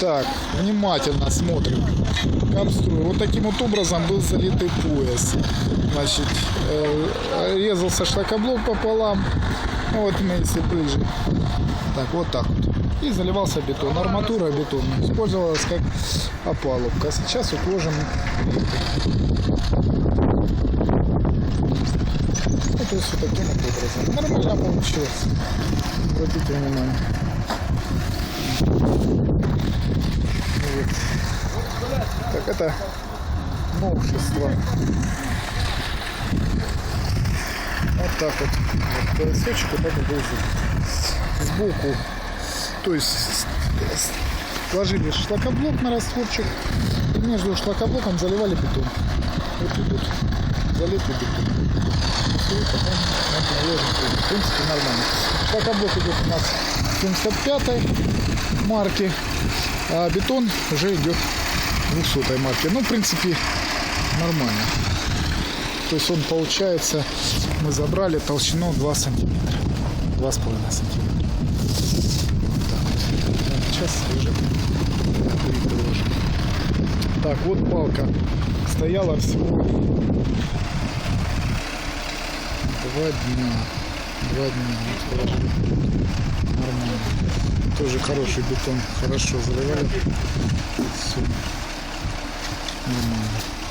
Так, внимательно смотрим. Капструю. Вот таким вот образом был залитый пояс. Значит, э, резался шлакоблок пополам. Ну вот мы если ближе. Так, вот так вот. И заливался бетон. Арматура бетонная. Использовалась как опалубка. Сейчас вот ложим Ну, то есть вот таким вот образом. Нормально получилось. Обратите внимание. Вот. Так, это новшество. Вот так вот. вот поясочек, вот был зуб. Сбоку. То есть сложили шлакоблок на растворчик. И между шлакоблоком заливали бетон. Вот идут залитый бетон. В принципе, нормально. Шлакоблок идет у нас 75 марки, а бетон уже идет 200 марки. Ну, в принципе, нормально. То есть он получается, мы забрали толщину 2 сантиметра. 2,5 сантиметра. Вот так. Так, Сейчас уже приложим. Так, вот палка стояла всего два дня. Два дня. Нормально. Тоже хороший бетон. Хорошо заливали. Все. Нормально.